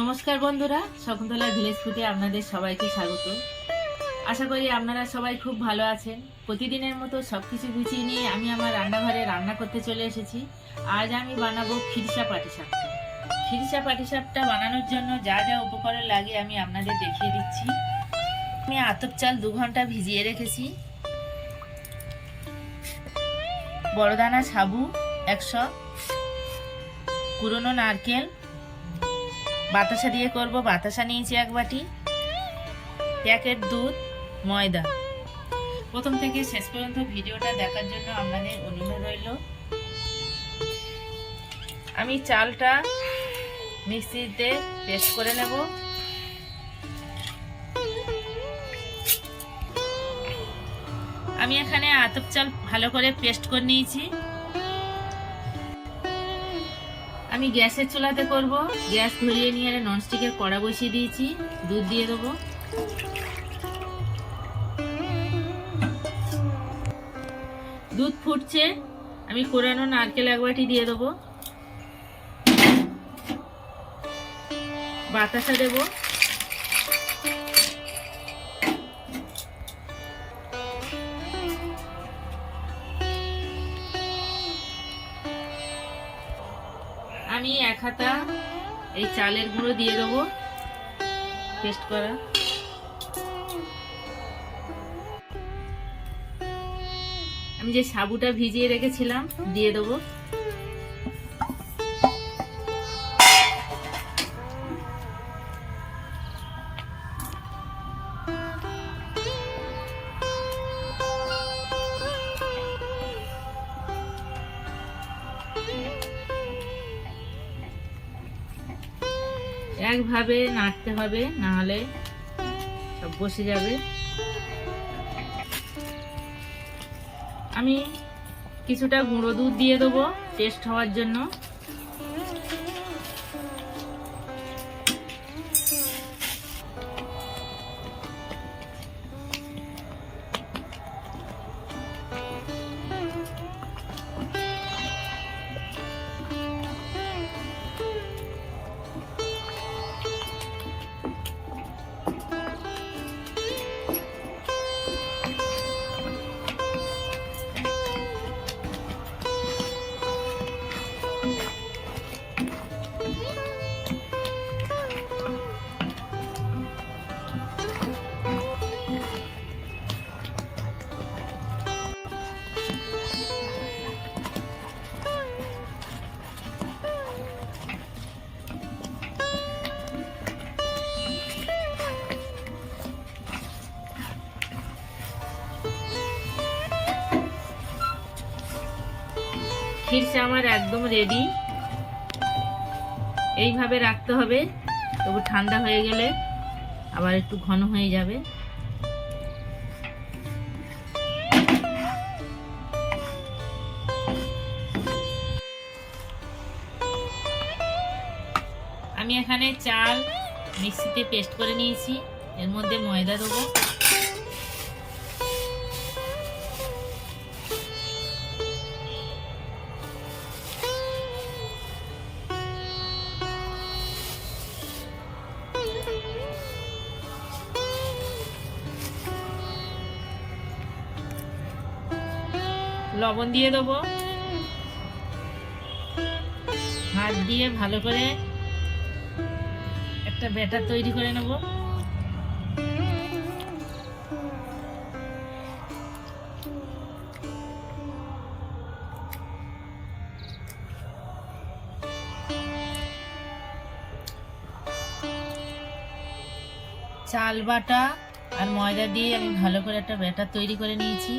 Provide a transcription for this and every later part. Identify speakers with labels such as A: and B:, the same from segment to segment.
A: নমস্কার বন্ধুরা শকুন্তলা ভিলেজ ফুটে আপনাদের সবাইকে স্বাগত। আশা করি আপনারা সবাই খুব ভালো আছেন। প্রতিদিনের মতো সব কিছু গুছিয়ে নিয়ে আমি আমার রান্নাঘরে রান্না করতে চলে এসেছি। আজ আমি বানাবো খিরসা পাটিসাপটা খিরসা পাটিসাপটা বানানোর জন্য যা যা উপকরণ লাগে আমি আপনাদের দেখিয়ে দিচ্ছি। আমি আতপ চাল দু ঘণ্টা ভিজিয়ে রেখেছি। বড়দানা সাবু একশো, পুরনো নারকেল বাতাসা দিয়ে করব, বাতাসা নিয়েছি এক বাটি। প্যাকেট দুধ, ময়দা। প্রথম থেকে শেষ পর্যন্ত ভিডিওটা দেখার জন্য আপনাদের অনুরোধ রইল। আমি চালটা মিক্সিতে পেস্ট করে নেব। আমি এখানে আতপ চাল ভালো করে পেস্ট করে নিয়েছি। আমি গ্যাসের চুলাতে করব। গ্যাস ধরিয়ে নিয়ে আর ননস্টিকের কড়া বসিয়ে দিয়েছি। দুধ দিয়ে দেবো। দুধ ফুটছে। আমি কোরানো নারকেল এক বাটি দিয়ে দেবো। বাতাসা দেবো। আমি এক হাতা এই চালের গুঁড়ো দিয়ে দেবো। পেস্ট করা। আমি যে সাবুটা ভিজিয়ে রেখেছিলাম, দিয়ে দেবো। একভাবে নাড়তে হবে না হলে সব বসে যাবে। আমি কিছুটা গুঁড়ো দুধ দিয়ে দেবো টেস্ট হওয়ার জন্য। খিরসা আমার একদম রেডি এইভাবে রাখতে হবে, তবু ঠান্ডা হয়ে গেলে আবার একটু ঘন হয়ে যাবে। আমি এখানে চাল মিক্সিতে পেস্ট করে নিয়েছি, এর মধ্যে ময়দা দেবো। লবণ দিয়ে দেবো। হাত দিয়ে ভালো করে একটা ব্যাটার তৈরি করে নেব। চাল বাটা আর ময়দা দিয়ে আমি ভালো করে একটা ব্যাটার তৈরি করে নিয়েছি।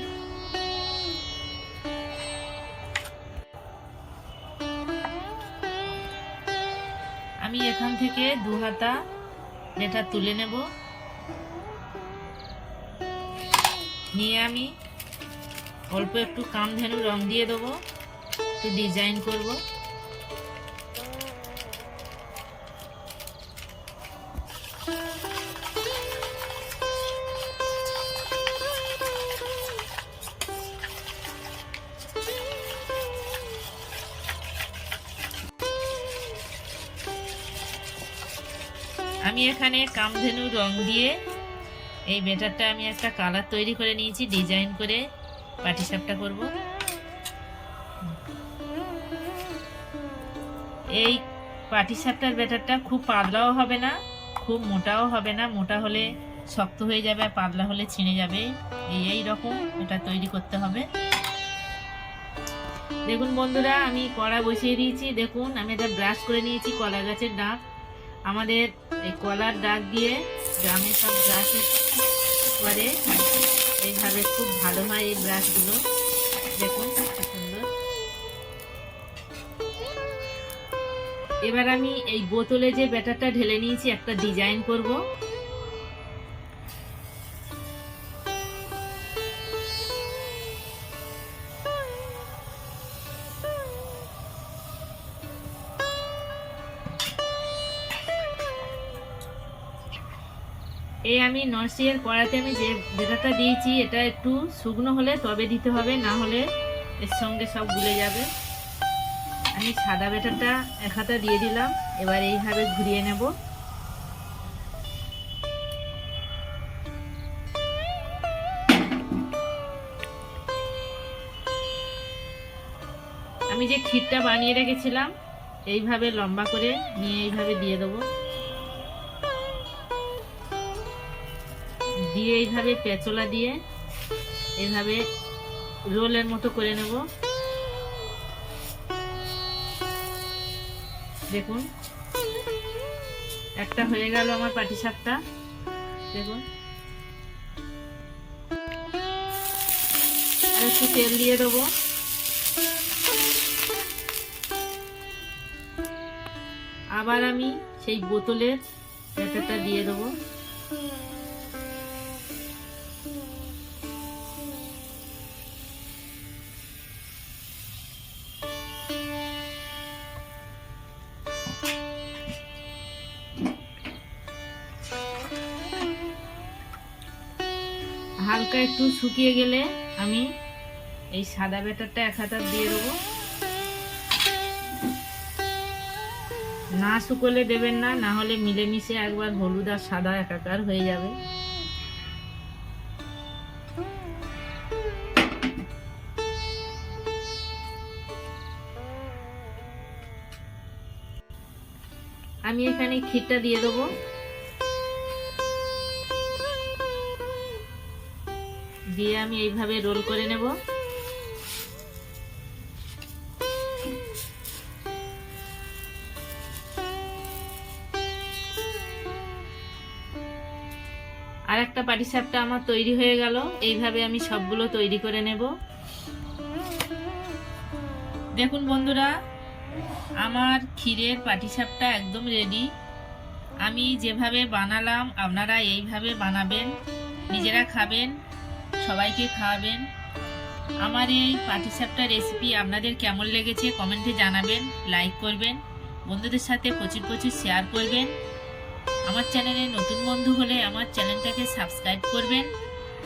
A: থেকে দু হাতা এটা তুলে নেব? নিয়ে আমি অল্প একটু কামধেনু রং দিয়ে দেবো, একটু ডিজাইন করব। আমি এখানে কামধেনু রং দিয়ে এই বেটারটা আমি একটা কালার তৈরি করে নিয়েছি, ডিজাইন করে পাটিসাপটা করব। এই পাটিসাপটার বেটারটা খুব পাতলাও হবে না, খুব মোটাও হবে না, মোটা হলে শক্ত হয়ে যাবে আর পাতলা হলে ছিঁড়ে যাবে। এই এই রকম এটা তৈরি করতে হবে। দেখুন বন্ধুরা, আমি কড়া বসিয়ে দিয়েছি। দেখুন, আমি এটা ব্রাশ করে নিয়েছি কলা গাছের ডাক আমাদের এই কলার ডাক দিয়ে গ্রামে সব ব্রাশ করে। এইভাবে খুব ভালো হয় এই ব্রাশগুলো। দেখুন এবার আমি এই বোতলে যে ব্যাটারটা ঢেলে নিয়েছি, একটা ডিজাইন করব। এই আমি নরসিংহের কড়াতে আমি যে বেটাটা দিয়েছি, এটা একটু শুকনো হলে তবে দিতে হবে, না হলে এর সঙ্গে সব গুলে যাবে। আমি সাদা বেটাটা এক হাতা দিয়ে দিলাম, এবার এইভাবে ঘুরিয়ে নেব। আমি যে ক্ষীরটা বানিয়ে রেখেছিলাম, এইভাবে লম্বা করে নিয়ে এইভাবে দিয়ে দেবো। দিয়ে এইভাবে পেঁচলা দিয়ে এইভাবে রোলের মতো করে নেব। দেখুন, একটা হয়ে গেল আমার পাটি সাপটা দেখুন একটু তেল দিয়ে দেবো। আবার আমি সেই বোতলের ব্যাটারটা দিয়ে দেবো। হালকা একটু শুকিয়ে গেলে আমি এই সাদা ব্যাটারটা এক হাতা দিয়ে দেবো। না শুকোলে দেবেন না না হলে মিলেমিশে একবার হলুদ আর সাদা একাকার হয়ে যাবে। আমি এখানে ক্ষীরটা দিয়ে দেবো। দিয়ে আমি এইভাবে রোল করে নেব। আর একটা পাটিসাপটা আমার তৈরি হয়ে গেল। এইভাবে আমি সবগুলো তৈরি করে নেব। দেখুন বন্ধুরা, আমার ক্ষীরের পাটিসাপটা একদম রেডি আমি যেভাবে বানালাম, আপনারা এইভাবে বানাবেন, নিজেরা খাবেন। সবাইকে খাওয়াবেন। আমার এই পাটিসাপটা রেসিপি আপনাদের কেমন লেগেছে কমেন্টে জানাবেন লাইক করবেন, বন্ধুদের সাথে প্রচুর প্রচুর শেয়ার করবেন। আমার চ্যানেলে নতুন বন্ধু হলে আমার চ্যানেলটাকে সাবস্ক্রাইব করবেন।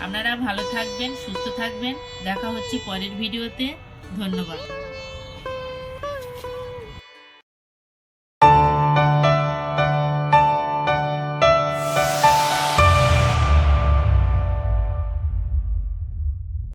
A: আপনারা ভালো থাকবেন, সুস্থ থাকবেন। দেখা হচ্ছে পরের ভিডিওতে ধন্যবাদ।